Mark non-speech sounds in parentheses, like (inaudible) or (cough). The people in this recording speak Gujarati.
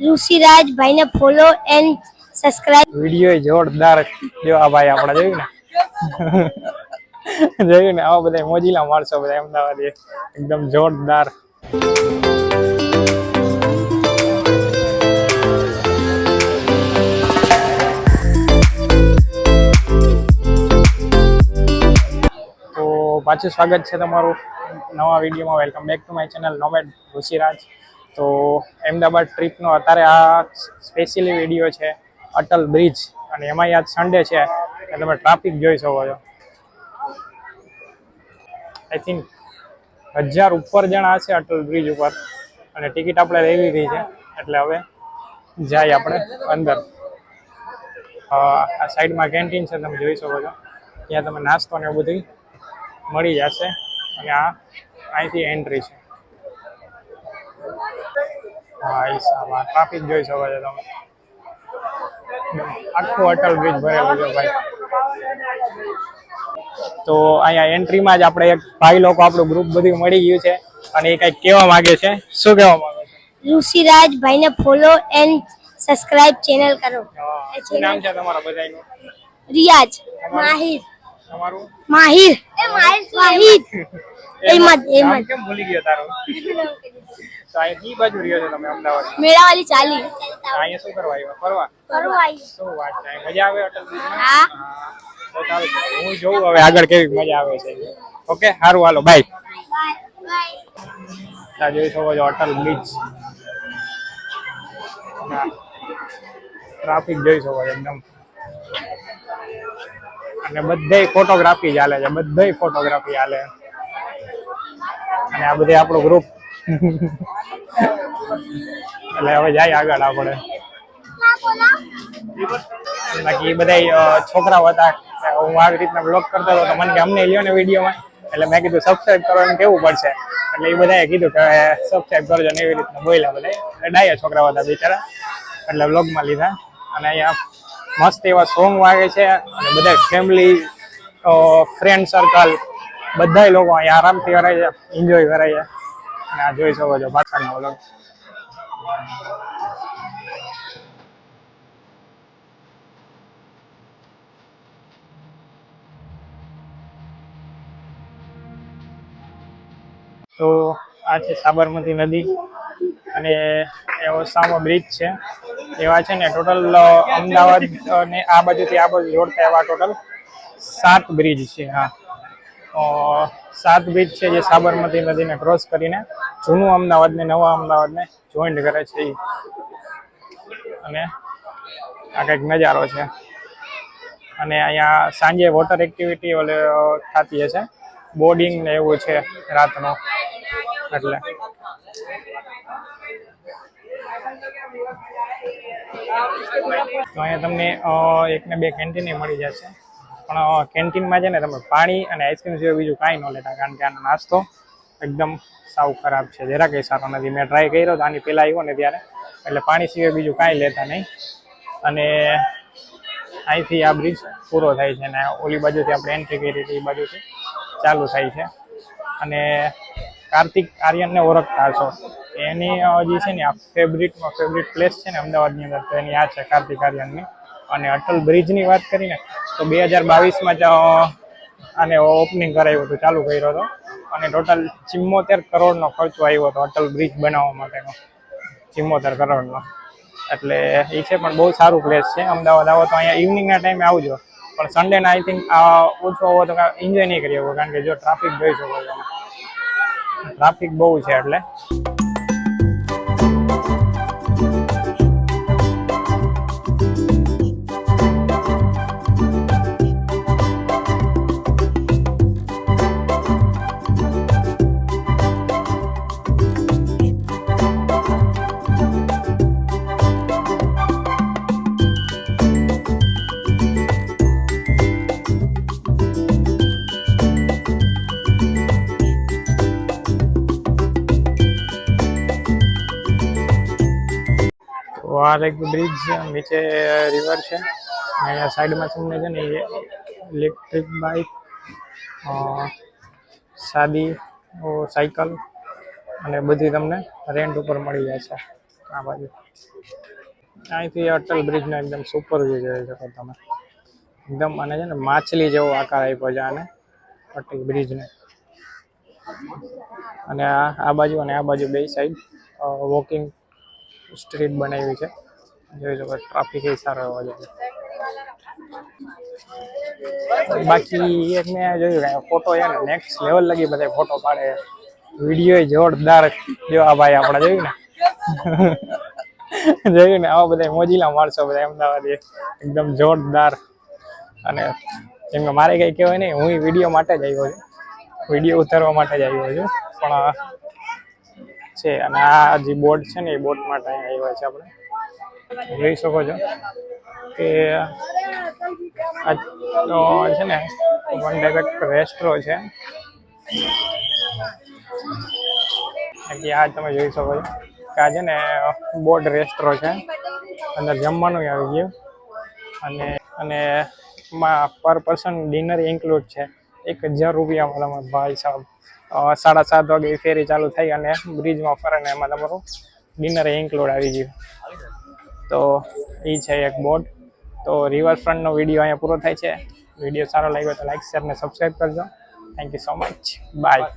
ઋષિરાજ ભાઈને ફોલો એન્ડ સબસ્ક્રાઇબ વીડિયો જોરદાર જો આ ભાઈ આપણે, જોયું ને? જોયું ને? આવા બધા મોજીલા માણસો બધા અમદાવાદ. એકદમ જોરદાર. પાછું સ્વાગત છે તમારું નવા વિડીયોમાં. Welcome back to my channel nomad Rishiraj. તો અમદાવાદ ટ્રીપનો અત્યારે આ સ્પેશિયલી વીડિયો છે, અટલ બ્રિજ. અને એમાં આજ સન્ડે છે, એટલે તમે ટ્રાફિક જોઈ શકો છો. આઈ થિંક હજાર ઉપર જણા હશે અટલ બ્રિજ ઉપર. અને ટિકિટ આપણે લઈ લીધી છે, એટલે હવે જાય આપણે અંદર. આ સાઈડમાં કેન્ટીન છે, તમે જોઈ શકો છો. ત્યાં તમે નાસ્તો ને એવું બધું મળી જશે. અને આ અહીંથી એન્ટ્રી છે. એ ટ્રાફિક જોઈ શકો છો તમે. આખું અટલ બ્રિજ ભરેલું છે ભાઈ. તો અહીંયા એન્ટ્રીમાં જ આપણે એક ભાઈ લોકો આપણું ગ્રુપ બધું મળી ગયું છે. અને એ કંઈક કહેવા માંગે છે? શું કહેવા માંગે છે? ઋષિરાજ ભાઈને ફોલો એન્ડ સબસ્ક્રાઇબ ચેનલ કરો. શું નામ છે તમારા બધાનું? રિયાજ માહિર. તમારું? માહિર. એ માહિર માહિર. એમાં જ, એમાં કેમ ભૂલી ગયો તારું? તો કઈ બાજુ રહ્યો છો તમે અમદાવાદ? મેળાવાળી ચાલી. અહીંયા શું કરવા આવ્યા? ફરવા? ફરવા શું વાત છે? મજા આવે અટલ બ્રિજમાં હા. તો ચાલો હું જોઉં હવે આગળ કેવી મજા આવે છે. ઓકે સારું હાલો બાય. બાય જોઈ શકો છો અટલ બ્રિજ. ટ્રાફિક જોઈ શકો છો એકદમ. અને બધે ફોટોગ્રાફી ચાલે છે બધે ફોટોગ્રાફી ચાલે. અને આ બધે આપણું ગ્રુપ એટલે હવે જાય આગળ આપણે. બાકી બધા છોકરાઓ હતા. હું આવી રીતના બ્લોગ કરતો હતો મને કે અમને લ્યો ને વિડીયોમાં. એટલે મેં કીધું સબસ્ક્રાઇબ કરવાનું કેવું પડશે? એટલે એ બધાએ કીધું કે સબસ્ક્રાઈબ કરજો ને એવી રીતના બોલ્યા બધા. એટલે ડાયા છોકરાઓ હતા બિચારા. એટલે બ્લોગમાં લીધા. અને અહીંયા મસ્ત એવા સોંગ વાગે છે. અને બધા ફેમિલી ફ્રેન્ડ સર્કલ બધા લોકો અહીંયા આરામથી કરાય છે એન્જોય કરાય છે. આ જોઈ શકો છો પાછળનો બ્લોગ તો આ છે સાબરમતી નદી અને એ ઓસામો બ્રિજ છે. એવા છે ને ટોટલ અમદાવાદ ને આ બાજુથી આ બાજુ જોડતા એવા ટોટલ સાત બ્રિજ છે, હા. સાત બીચ છે જે સાબરમતી નદીને ક્રોસ કરીને જૂનું અમદાવાદને, નવા અમદાવાદને જોઈન્ટ કરે છે. અને આ કંઈક નજારો છે. અને અહીંયા સાંજે વોટર એક્ટિવિટી ઓલે થતી હશે. બોર્ડિંગ ને એવું છે રાતનો. એટલે. તો અહીંયા તમને એક ને બે કેન્ટીન મળી જશે. પણ કેન્ટીનમાં છે ને તમે પાણી અને આઈસ્ક્રીમ સિવાય બીજું કાંઈ ન લેતા, કારણ કે આનો નાસ્તો એકદમ સાવ ખરાબ છે. જરા કંઈ સારો નથી. મેં ટ્રાય કર્યો તો આની પહેલાં આવ્યો ને ત્યારે. એટલે પાણી સિવાય બીજું કાંઈ લેતા નહીં. અને અહીંથી આ બ્રિજ પૂરો થાય છે અને ઓલી બાજુથી આપણે એન્ટ્રી કરી હતી, એ બાજુથી ચાલુ થાય છે. અને કાર્તિક આર્યનને ઓળખતા છો એની જે છે ને આ ફેવરિટમાં ફેવરિટ પ્લેસ છે ને અમદાવાદની અંદર, તો એની આ છે કાર્તિક આર્યનની. અને અટલ બ્રિજની વાત કરીને તો બે હજાર બાવીસમાં જ આને ઓપનિંગ કરાવ્યું હતું, ચાલુ કર્યો હતો. અને ટોટલ ચિમ્મોતેર કરોડનો ખર્ચો આવ્યો હતો અટલ બ્રિજ બનાવવા માટેનો. ચિમ્મોતેર કરોડનો. એટલે એ છે, પણ બહુ સારું પ્લેસ છે. અમદાવાદ આવો તો અહીંયા ઇવનિંગના ટાઈમે આવજો. પણ સન્ડેના આઈ થિંક ઓછો હોવો તો એન્જોય નહીં કરી શકો, કારણ કે જો ટ્રાફિક જોઈ શકો ટ્રાફિક બહુ છે એટલે. તો એક બ્રિજ છે, નીચે રિવર છે. અહીંયા સાઈડમાં તમને છે ને ઇલેક્ટ્રિક બાઇક સાદી સાયકલ અને બધી તમને રેન્ટ ઉપર મળી જાય છે આ બાજુ. અહીંથી અટલ બ્રિજનો એકદમ સુપર વ્યૂ જોઈ શકો તમે. એકદમ અને છે ને માછલી જેવો આકાર આપ્યો છે આને, અટલ બ્રિજને અને આ આ બાજુ અને આ બાજુ બે સાઈડ વોકિંગ સ્ટ્રીટ બનાવી છે. જોઈ શકો ટ્રાફિક સારો એવો છે. બાકી એક મેં જોયું કે ફોટો છે નેક્સ્ટ લેવલ લગી બધા ફોટો પાડે. વીડિયો જોરદાર જેવા ભાઈ આપણે જોયું ને? (laughs) જોયું ને? આવા બધા મોજીલા માણસો બધા અમદાવાદ એકદમ જોરદાર. અને કેમ કે મારે કઈ કહેવાય નહીં, હું વીડિયો માટે જ આવ્યો છું. વીડિયો ઉતારવા માટે જ આવ્યો છું. પણ છે અને આ જે બોટ છે ને એ બોટ માટે આવ્યા છે આપણે. જોઈ શકો છો કે આ છે ને વન ડાયરેક્ટ રેસ્ટ્રો છે. બાકી આ તમે જોઈ શકો છો કે આ છે ને બોટ રેસ્ટ્રો છે. અંદર જમવાનું આવી ગયું. અને અને એમાં પર પર્સન ડિનર ઇન્ક્લુડ છે. એક હજાર રૂપિયામાં તમારે ભાઈ સાહેબ સાડા સાત વાગે ફેરી ચાલુ થઈ અને બ્રિજમાં ફરે ને એમાં તમારું ડિનર ઇન્ક્લુડ આવી ગયું. તો એ છે એક બોર્ડ તો રિવરફ્રન્ટનો વીડિયો અહીંયા પૂરો થાય છે. વીડિયો સારો લાગ્યો તો લાઈક શેર ને સબસ્ક્રાઈબ કરજો. Thank you so much bye